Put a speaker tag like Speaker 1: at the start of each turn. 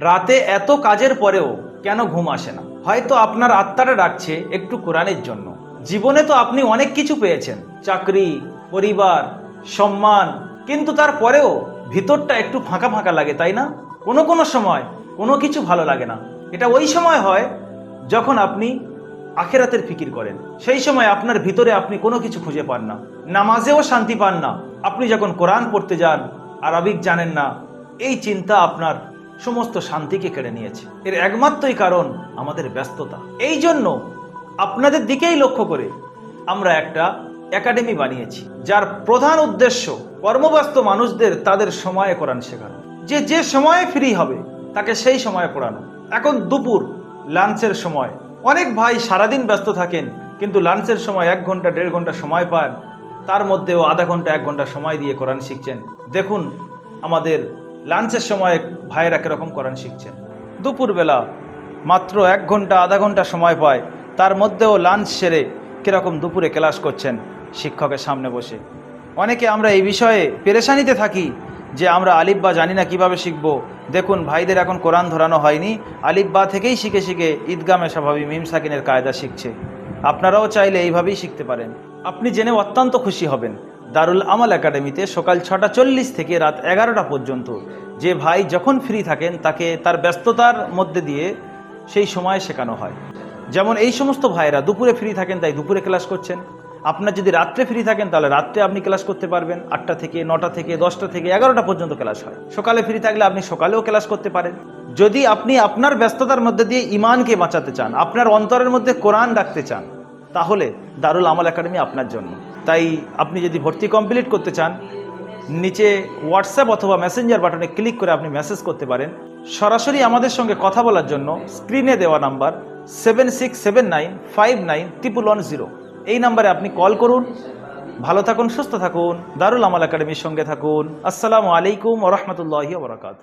Speaker 1: রাতে এত কাজের পরেও কেন ঘুম আসে না? হয়তো আপনার আত্মাটা ডাকছে একটু কোরআনের জন্য। জীবনে তো আপনি অনেক কিছু পেয়েছেন। চাকরি, পরিবার, সম্মান, কিন্তু তারপরেও ভিতরটা একটু ফাঁকা ফাঁকা লাগে, তাই না? কোনো কোনো সময় কোনো কিছু ভালো লাগে না। এটা ওই সময় হয় যখন আপনি আখেরাতের ফিকির করেন। সেই সময় আপনার ভিতরে আপনি কোনো কিছু খুঁজে পান না। নামাজেও শান্তি পান না। আপনি যখন কোরআন পড়তে যান, আরবিক জানেন না, এই চিন্তা আপনার সমস্ত শান্তিকে কেড়ে নিয়েছে। এর একমাত্রই কারণ আমাদের ব্যস্ততা। এই জন্য আপনাদের দিকেই লক্ষ্য করে আমরা একটা একাডেমি বানিয়েছি, যার প্রধান উদ্দেশ্য কর্মব্যস্ত মানুষদের তাদের সময়ে কোরআন শেখানো। যে যে সময়ে ফ্রি হবে, তাকে সেই সময়ে পড়ানো। এখন দুপুর, লাঞ্চের সময়। অনেক ভাই সারাদিন ব্যস্ত থাকেন, কিন্তু লাঞ্চের সময় এক ঘণ্টা, দেড় ঘণ্টা সময় পান। তার মধ্যেও আধা ঘণ্টা, এক ঘণ্টা সময় দিয়ে কোরআন শিখছেন। দেখুন, আমাদের লাঞ্চের সময় ভাইয়েরা কীরকম কোরআন শিখছেন? দুপুরবেলা মাত্র এক ঘণ্টা, আধা ঘণ্টা সময় পায়। তার মধ্যেও লাঞ্চ সেরে কীরকম দুপুরে ক্লাস করছেন শিক্ষকের সামনে বসে। অনেকে আমরা এই বিষয়ে পেরেশানিতে থাকি যে আমরা আলিফ বা জানি না কীভাবে শিখব। দেখুন, ভাইদের এখন কোরআন ধরানো হয়নি। আলিফ বা থেকেই শিখে শিখে ঈদগামে স্বভাবী মিম সাকিনের কায়দা শিখছে। আপনারাও চাইলে এইভাবেই শিখতে পারেন। আপনি জেনে অত্যন্ত খুশি হবেন। দারুল আমাল একাডেমিতে সকাল ছটা চল্লিশ থেকে রাত এগারোটা পর্যন্ত। যে ভাই যখন ফ্রি থাকেন, তাকে তার ব্যস্ততার মধ্যে দিয়ে সেই সময় শেখানো হয়। যেমন এই সমস্ত ভাইরা দুপুরে ফ্রি থাকেন, তাই দুপুরে ক্লাস করছেন। আপনার যদি রাত্রে ফ্রি থাকেন, তাহলে রাত্রে আপনি ক্লাস করতে পারবেন। আটটা থেকে নটা থেকে দশটা থেকে এগারোটা পর্যন্ত ক্লাস হয়। সকালে ফ্রি থাকলে আপনি সকালেও ক্লাস করতে পারেন। যদি আপনি আপনার ব্যস্ততার মধ্যে দিয়ে ইমানকে বাঁচাতে চান, আপনার অন্তরের মধ্যে কোরআন রাখতে চান, তাহলে দারুল আমল একাডেমি আপনার জন্য। তাই আপনি যদি ভর্তি কমপ্লিট করতে চান, নিচে হোয়াটসঅ্যাপ অথবা মেসেঞ্জার বাটনে ক্লিক করে আপনি মেসেজ করতে পারেন। সরাসরি আমাদের সঙ্গে কথা বলার জন্য স্ক্রিনে দেওয়া number seven six seven nine five nine triple one zero এই নাম্বারে আপনি কল করুন। ভালো থাকুন, সুস্থ থাকুন, দারুল আমাল একাডেমির সঙ্গে থাকুন। আসসালামু আলাইকুম ওরহমতুল্লাহি ওবরাকাত